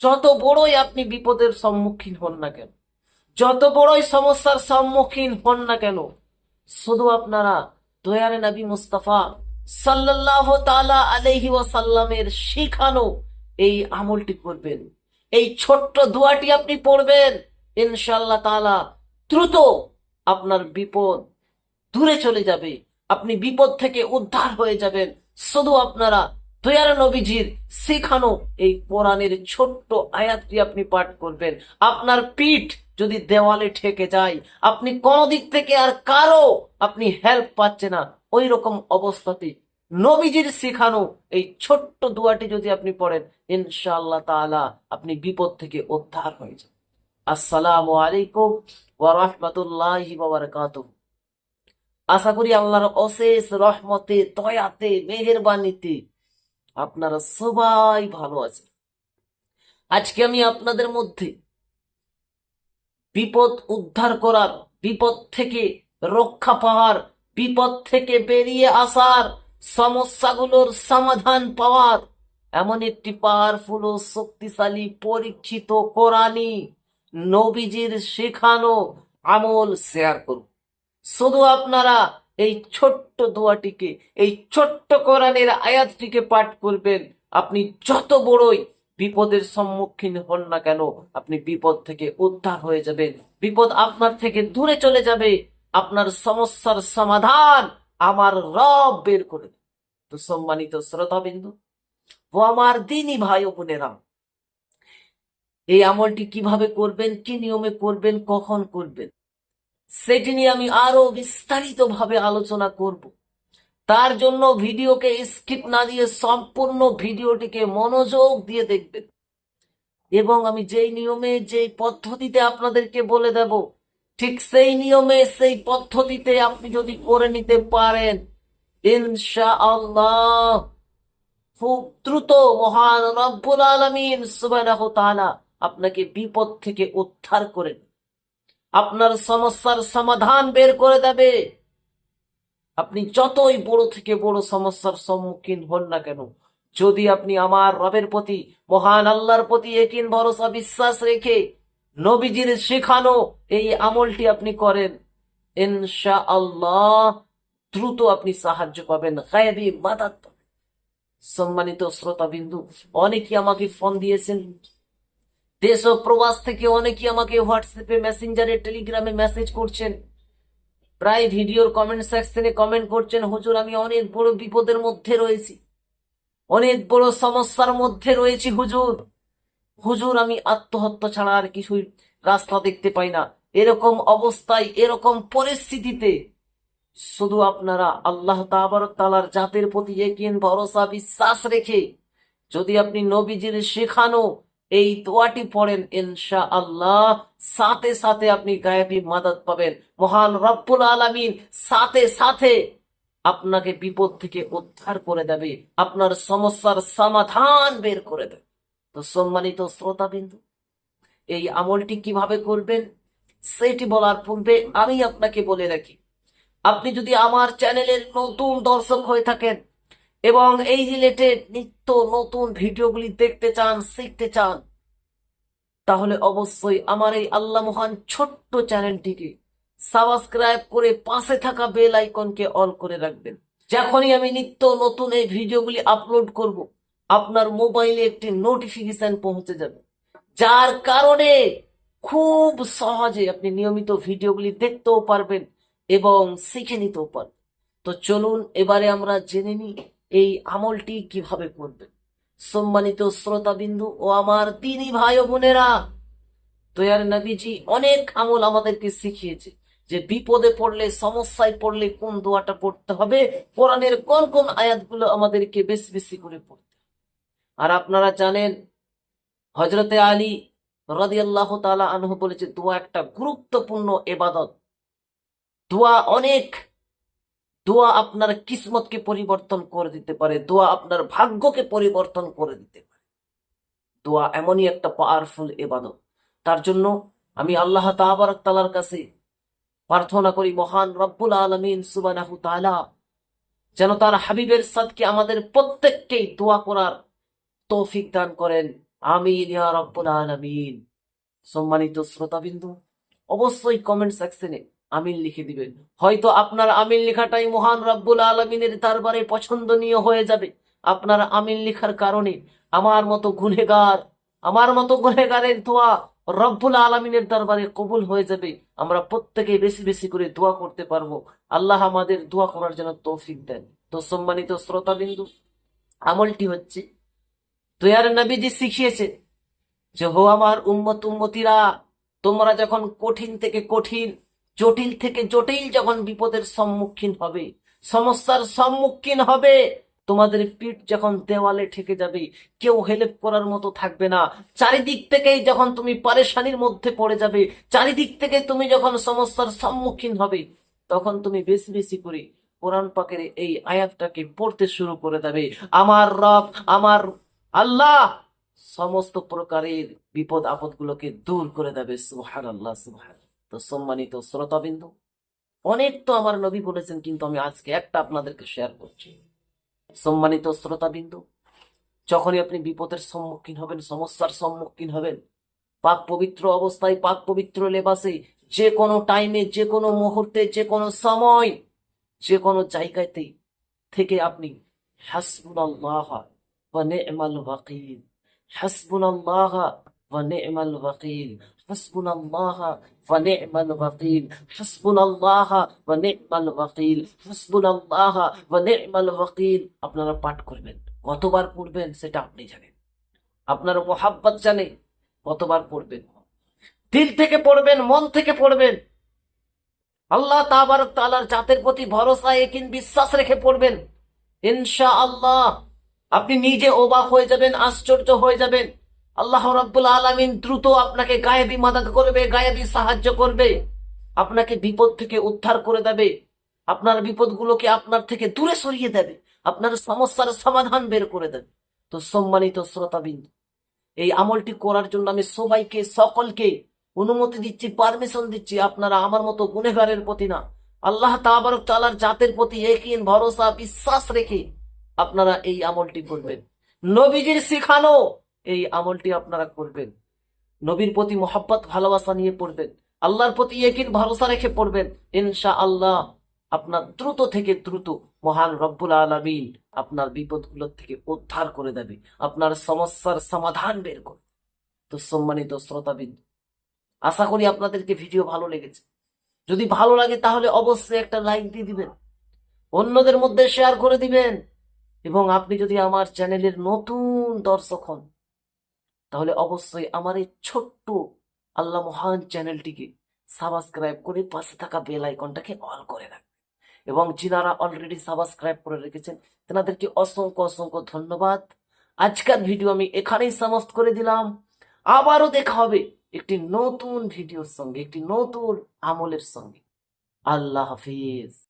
যত বড়ই আপনি বিপদের সম্মুখীন হন না কেন, যত বড়ই সমস্যার সম্মুখীন হন না কেন, শুধু আপনারা দয়ারে নবী মুস্তাফা সাল্লাহ তালা আলহি ওয়াসাল্লামের শিখানো এই আমলটি করবেন। এই ছোট্ট দোয়াটি আপনি পড়বেন ইনশাল্লাহ তাআলা দ্রুত আপনার বিপদ দূরে চলে যাবে, আপনি বিপদ থেকে উদ্ধার হয়ে যাবেন। শুধু আপনারা দয়ার নবীজির শেখানো এই কোরআনের ছোট্ট আয়াতটি আপনি পাঠ করবেন। আপনার পিঠ যদি দেওয়ালে ঠেকে যায়, আপনি কোনো দিক থেকে আর কারও আপনি হেল্প পাচ্ছে না। ওই রকম অবস্থাতে নবীজির শেখানো এই ছোট্ট দোয়াটি যদি আপনি পড়েন, ইনশাআল্লাহ তাআলা আপনি বিপদ থেকে উদ্ধার হয়ে যাবেন। আসসালামু আলাইকুম ওয়া আশা করি আল্লাহর অশেষ রহমতে, দয়াতে, মেহেরবানিতে আপনারা সবাই ভালো আছেন। আজকে আমি আপনাদের মধ্যে বিপদ উদ্ধার করার, বিপদ থেকে রক্ষা পাওয়ার, বিপদ থেকে বেরিয়ে আসার সমস্যাগুলোর সমাধান পাওয়ার এমন একটি পাওয়ারফুল ও শক্তিশালী, পরীক্ষিত কোরআনি নবীজির শেখানো আমল শেয়ার করুন শুধু আপনারা এই ছোট্ট দোয়াটিকে, এই ছোট্ট কোরআনের আয়াতটিকে পাঠ করবেন। আপনি যত বড়ই বিপদের সম্মুখীন হন না কেন, আপনি বিপদ থেকে উদ্ধার হয়ে যাবেন। বিপদ আপনার থেকে দূরে চলে যাবে। আপনার সমস্যার সমাধান আমার রব বের করে তো সম্মানিত শ্রোতাবিন্দু, ও আমার দিনই ভাই ও বোনেরা, এই আমলটি কীভাবে করবেন, কি নিয়মে করবেন, কখন করবেন? সেটি নিয়ে আমি আরও বিস্তারিত ভাবে আলোচনা করব। তার জন্য ভিডিওকে স্কিপ না দিয়ে সম্পূর্ণ ভিডিওটিকে মনোযোগ দিয়ে দেখবেন। এবং আমি যেই নিয়মে, যেই পদ্ধতিতে আপনাদেরকে বলে দেব, ঠিক সেই নিয়মে, সেই পদ্ধতিতে আপনি যদি করে নিতে পারেন ইনশা আল্লাহ খুব দ্রুত মহান রব্বুল আলমিন সুবাহ আপনাকে বিপদ থেকে উদ্ধার করে নেবে। আপনার সমস্যার সমাধান বের করে দেবে। আপনি যতই বড় থেকে বড় সমস্যার সম্মুখীন হন না কেন, যদি আপনি আমার রবের প্রতি, মহান আল্লাহর প্রতি একিন ভরসা, বিশ্বাস রেখে নবীজির শেখানো এই আমলটি আপনি করেন ইনশা আল্লাহ দ্রুত আপনি সাহায্য পাবেন, গায়েবী মাদাত সম্মানিত শ্রোতাবিন্দু, অনেকেই আমাকে ফোন দিয়েছেন দেশ ও প্রবাস থেকে অনেকেই আমাকে হোয়াটসঅ্যাপে মেসেঞ্জারে টেলিগ্রামে মেসেজ করছেন। প্রায় ভিডিওর কমেন্ট সেকশনে কমেন্ট করছেন, হুজুর, আমি অনেক বড় বিপদের মধ্যে রয়েছি। অনেক বড় সমস্যার মধ্যে রয়েছি, হুজুর। হুজুর, আমি আত্মহত্যা ছাড়া আর কিছুই রাস্তা দেখতে পাই না। এরকম অবস্থায়, এরকম পরিস্থিতিতে শুধু আপনারা আল্লাহ তালার জাতের প্রতি ভরসা, বিশ্বাস রেখে যদি আপনি নবীজির শেখানো এই দোয়াটি পড়েন ইনশা আল্লাহ সাথে সাথে আপনি গায়েবী মাদত পাবেন। মহান রব্বুল আলামিন সাথে সাথে আপনাকে বিপদ থেকে উদ্ধার করে দেবে। আপনার সমস্যার সমাধান বের করে দেবে। তো সম্মানিত শ্রোতাবিন্দু, এই আমলটি কীভাবে করবেন? সেটি বলার পূর্বে আমি আপনাকে বলে রাখি। আপনি যদি আমার চ্যানেলের নতুন দর্শক হয়ে থাকেন এবং এই রিলেটেড নিত্য নতুন ভিডিওগুলি দেখতে চান, শিখতে চান, তাহলে অবশ্যই আমার এই আল্লাহ মহান ছোট্ট চ্যানেলটিকে সাবস্ক্রাইব করে পাশে থাকা বেল আইকনকে অল করে রাখবেন। যখনই আমি নিত্য নতুন এই ভিডিওগুলি আপলোড করব, আপনার মোবাইলে একটি নোটিফিকেশন পৌঁছে যাবে। যার কারণে খুব সহজে আপনি নিয়মিত ভিডিওগুলি দেখতেও পারবেন এবং শিখে নিতেও পারবেন। তো চলুন, এবারে আমরা জেনে নিই এই আমলটি কীভাবে করবেন? সম্মানিত শ্রোতাবিন্দু ও আমার তিনি ভাই ও বোনেরা, দয়ার নবীজি অনেক আমল আমাদেরকে শিখিয়েছে যে বিপদে পড়লে, সমস্যায় পড়লে কোন দোয়াটা পড়তে হবে? কোরআনের কোন কোন আয়াতগুলো আমাদেরকে বেশি বেশি করে পড়তে আর আপনারা জানেন হজরতে আলী রাদিয়াল্লাহু তাআলা আনহু বলেছে, দোয়া একটা গুরুত্বপূর্ণ এবাদত। দোয়া অনেক দোয়া আপনার কিসমতকে পরিবর্তন করে দিতে পারে, দোয়া আপনার ভাগ্যকে পরিবর্তন করে দিতে পারে। দোয়া এমনই একটা পাওয়ারফুল এবাদত তার জন্য আমি আল্লাহ তাবারক তালার কাছে প্রার্থনা করি, মহান রব্বুল আলমিন সুবানাহু তালা যেন তার হাবিবের সাদকে আমাদের প্রত্যেককেই দোয়া করার তৌফিক দান করেন। আমিন রব্বুল আলামিন। সম্মানিত শ্রোতাবিন্দু, অবশ্যই কমেন্ট সেকশনে আমিন লিখে দিবেন। হয়তো আপনার আমিন লেখাটাই মহান রব্বুল আলমিনের দরবারে পছন্দনীয় হয়ে যাবে। আপনার আমিন লেখার কারণে আমার মতো গুনেগার আমার মতো গুনেগারের দোয়া রব্বুল আলমিনের দরবারে কবুল হয়ে যাবে। আমরা প্রত্যেকে বেশি বেশি করে দোয়া করতে পারব। আল্লাহ আমাদের দোয়া করার জন্য তৌফিক দেন। তো সম্মানিত শ্রোতাবিন্দু, আমলটি হচ্ছে, দয়ার নবীজি শিখিয়েছে যে, হো আমার উম্মত উম্মতিরা, তোমরা যখন কঠিন থেকে কঠিন জটিল থেকে জটিল যখন বিপদের সম্মুখীন হবে, সমস্যার সম্মুখীন হবে, তোমাদের পিঠ যখন দেওয়ালে ঠেকে যাবে, কেউ হেল্প করার মতো থাকবে না। চারিদিক থেকেই যখন তুমি পারেশানির মধ্যে পড়ে যাবে, চারিদিক থেকে তুমি যখন সমস্যার সম্মুখীন হবে, তখন তুমি বেশি বেশি করে কোরআন পাকের এই আয়াতটাকে পড়তে শুরু করে দেবে। আমার রব, আমার আল্লাহ সমস্ত প্রকারের বিপদ আপদগুলোকে দূর করে দেবে। সুহান আল্লাহ সুহান তো সম্মানিত শ্রোতাবিন্দু, অনেক তো আমার নবী বলেছেন, কিন্তু আমি আজকে একটা আপনাদেরকে শেয়ার করছি। সম্মানিত শ্রোতাবিন্দু, যখনই আপনি বিপদের সম্মুখীন হবেন, সমস্যার সম্মুখীন হবেন, পাক পবিত্র অবস্থায় পাক পবিত্র লেবাসে, যে কোনো টাইমে যে কোনো মুহূর্তে, যে কোনো সময়, যে কোনো জায়গাতে থেকে আপনি হাসবুনাল্লাহ ওয়া নি'মাল ওয়াকিল। হাসবুনাল্লাহ ওয়া নি'মাল ওয়াকিল হাসবুনাল্লাহ ওয়া নি'মাল ওয়াকিল হাসবুনাল্লাহ ওয়া নি'মাল ওয়াকিল হাসবুনাল্লাহ ওয়া নি'মাল ওয়াকিল আপনারা পাঠ করবেন। কতবার পড়বেন সেটা আপনি জানেন। আপনার মোহাব্বত জানে কতবার পড়বেন? দিল থেকে পড়বেন, মন থেকে পড়বেন। আল্লাহ তাবারক তাআলার জাতের প্রতি ভরসা, একিন বিশ্বাস রেখে পড়বেন। ইনশা আল্লাহ আপনি নিজে অবাক হয়ে যাবেন, আশ্চর্য হয়ে যাবেন। আল্লাহ রাব্বুল আলামিন দ্রুত আপনাকে গায়েবী মাদত করবে গায়েবী সাহায্য করবে। আপনাকে বিপদ থেকে উদ্ধার করে দেবে। আপনার বিপদগুলোকে আপনার থেকে দূরে সরিয়ে দেবে। আপনার সমস্যার সমাধান বের করে দেবে। তো সম্মানিত শ্রোতাবিন্দ, এই আমলটি করার জন্য আমি সবাইকে, সকলকে অনুমতি দিচ্ছি, পারমিশন দিচ্ছি। আপনারা আমার মতো গুনেগারের প্রতি না, আল্লাহ তাবারক তাআলার জাতের প্রতি একিন ভরসা, বিশ্বাস রেখে আপনারা এই আমলটি করবেন। নবীজির শিখানো এই আমলটি আপনারা করবেন। নবীর প্রতি মোহাব্বত, ভালোবাসা নিয়ে পড়বেন। আল্লাহর প্রতি একিন ভরসা রেখে পড়বেন। ইনশা আল্লাহ আপনার দ্রুত থেকে দ্রুত মহান রব্বুল আলমিন আপনার বিপদগুলোর থেকে উদ্ধার করে দেবে। আপনার সমস্যার সমাধান বের করবে। তো সম্মানিত শ্রোতাবিদ, আশা করি আপনাদেরকে ভিডিও ভালো লেগেছে। যদি ভালো লাগে তাহলে অবশ্যই একটা লাইক দিয়ে দিবেন। অন্যদের মধ্যে শেয়ার করে দিবেন। এবং আপনি যদি আমার চ্যানেলের নতুন দর্শক হন তাহলে অবশ্যই আমার এই ছোট্ট আল্লাহ মহান চ্যানেলটিকে সাবস্ক্রাইব করে পাশে থাকা বেল আইকনটাকে অল করে রাখবেন। এবং যিনারা অলরেডি সাবস্ক্রাইব করে রেখেছেন, তেনাদেরকে অসংখ্য অসংখ্য ধন্যবাদ। আজকের ভিডিও আমি এখানেই সমাপ্ত করে দিলাম। আবারও দেখা হবে একটি নতুন ভিডিওর সঙ্গে, একটি নতুন আমলের সঙ্গে। আল্লাহ হাফিজ।